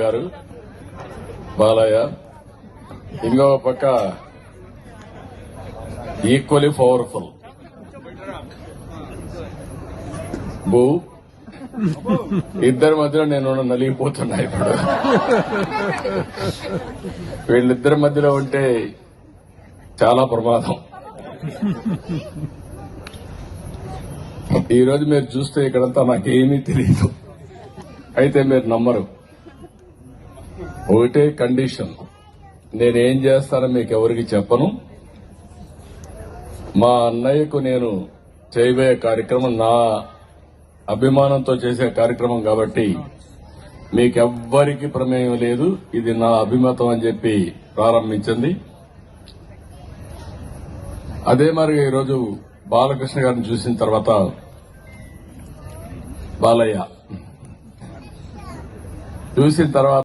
గారు బాలయ్య ఇంకో పక్క ఈక్వలీ పవర్ఫుల్ భూ ఇద్దరి మధ్యలో నేను నలిగిపోతున్నా ఇప్పుడు. వీళ్ళిద్దరి మధ్యలో ఉంటే చాలా ప్రమాదం. ఈరోజు మీరు చూస్తే ఇక్కడంతా నాకేమీ తెలియదు అయితే మీరు నమ్మరు. ఒకటే కండిషన్. నేనేం చేస్తానో మీకు ఎవరికి చెప్పను. మా అన్నయ్యకు నేను చేయబోయే కార్యక్రమం నా అభిమానంతో చేసే కార్యక్రమం కాబట్టి మీకెవ్వరికి ప్రమేయం లేదు. ఇది నా అభిమతం అని చెప్పి ప్రారంభించింది. అదే మరి ఈరోజు బాలకృష్ణ గారిని చూసిన తర్వాత బాలయ్య. చూసిన తర్వాత